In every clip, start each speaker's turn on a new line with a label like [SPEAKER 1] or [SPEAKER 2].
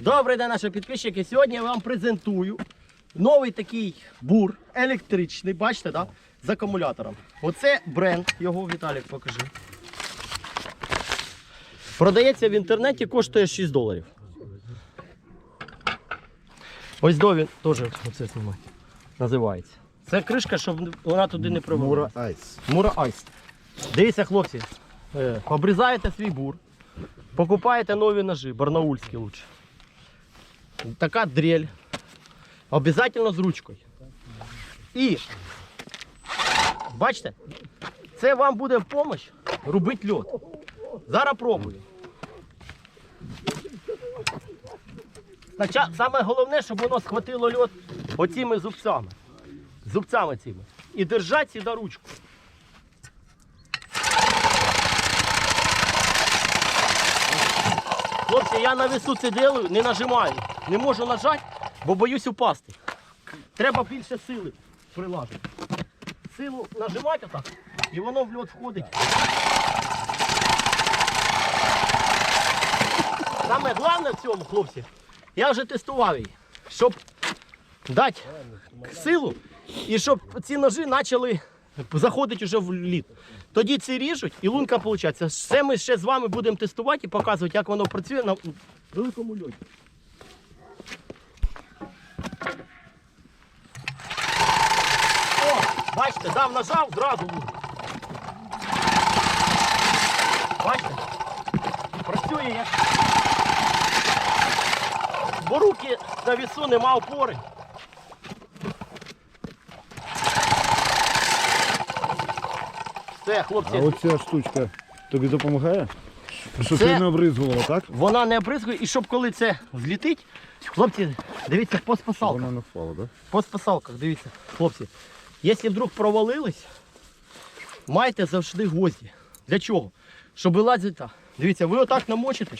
[SPEAKER 1] Добрий день, наші підписчики. Сьогодні я вам презентую новий такий бур електричний, бачите, да? з акумулятором. Оце бренд, його Віталік покажи. Продається в інтернеті, коштує 6 доларів. Ось до він теж оце знімає. Називається. Це кришка, щоб вона туди не провалила.
[SPEAKER 2] Мура Айс.
[SPEAKER 1] Мура Айс. Дивіться, хлопці, е, обрізаєте свій бур, покупаєте нові ножи, барнаульські лучше. Така дрель. Обязательно з ручкою. І бачите, це вам буде в допомогу робити льот. Зараз пробую. Саме головне, щоб воно схватило льот оціми зубцями. Зубцями цими. І держать сюди ручку. Хлопці, я на весу це делаю, не нажимаю. Не можу нажати, бо боюсь упасти. Треба більше сили приладити. Силу нажимати отак, і воно в льот входить. Саме головне в цьому, хлопці, я вже тестував її, щоб дати силу і щоб ці ножі почали заходити вже в лід. Тоді ці ріжуть і лунка виходить. Все ми ще з вами будемо тестувати і показувати, як воно працює на великому льоді. Бачите, дав нажав, зразу лунка. Бачите? Працює як. Бо руки на вісу нема опори. Все, хлопці.
[SPEAKER 2] А оця штучка тобі допомагає? Щоб
[SPEAKER 1] Це-
[SPEAKER 2] ти не обризгувала, так?
[SPEAKER 1] Вона не обризгує, і щоб коли це злітить, хлопці, дивіться по спасалках.
[SPEAKER 2] Вона не впала, так?
[SPEAKER 1] По спасалках, дивіться, хлопці. Якщо вдруг провалились, майте завжди гвозді. Для чого? Щоб вилазити. Дивіться, ви отак намочите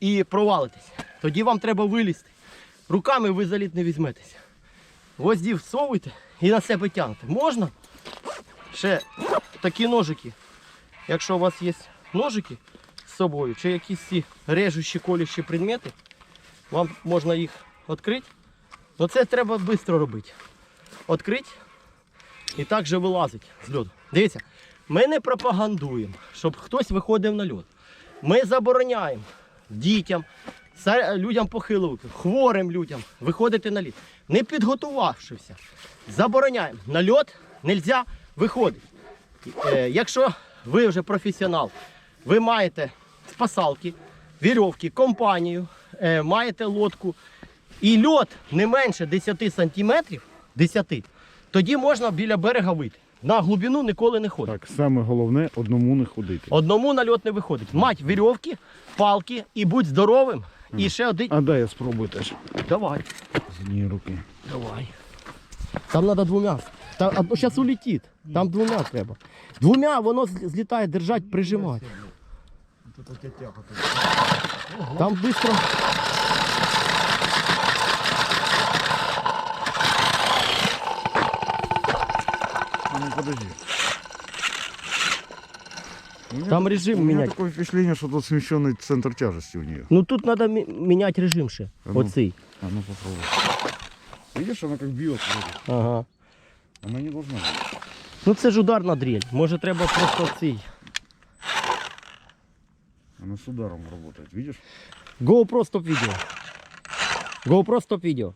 [SPEAKER 1] і провалитесь. Тоді вам треба вилізти. Руками ви за лід не візьметеся. Гвозді всовуйте і на себе тягнете. Можна? Ще такі ножики. Якщо у вас є ножики з собою, чи якісь ці режущі колющі предмети, вам можна їх відкрити. Ну це треба швидко робити. Відкрити і так же вилазить з льоду. Дивіться, ми не пропагандуємо, щоб хтось виходив на льод. Ми забороняємо дітям, людям похилого, хворим людям виходити на лід. Не підготувавшися. Забороняємо. На льод не можна виходити. Е, якщо ви вже професіонал, ви маєте спасалки, вірьовки, компанію, е, маєте лодку і льот не менше 10 сантиметрів, 10, тоді можна біля берега вийти. На глибину ніколи не ходить.
[SPEAKER 2] Так, саме головне одному не ходити.
[SPEAKER 1] Одному на льот не виходить. Мать вірьовки, палки і будь здоровим. І ще один.
[SPEAKER 2] А дай я спробую теж.
[SPEAKER 1] Давай,
[SPEAKER 2] З однієї руки.
[SPEAKER 1] давай. Там треба двома. Там, а зараз улетить. Там двома треба. Двома воно злітає, держать, прижимати. Там швидко.
[SPEAKER 2] подожди. У меня-
[SPEAKER 1] Там режим
[SPEAKER 2] у меня
[SPEAKER 1] менять.
[SPEAKER 2] такое впечатление, что тут смещенный центр тяжести у нее.
[SPEAKER 1] Ну тут треба мі- міняти режим ще.
[SPEAKER 2] А ну.
[SPEAKER 1] Оцей.
[SPEAKER 2] А ну попробуй. Видишь, она как бьет. вроде.
[SPEAKER 1] Ага.
[SPEAKER 2] Она не должна быть.
[SPEAKER 1] Ну це ж ударна дрель. Може треба просто цей.
[SPEAKER 2] Она с ударом работает, видишь?
[SPEAKER 1] GoPro стоп відео. GoPro стоп відео.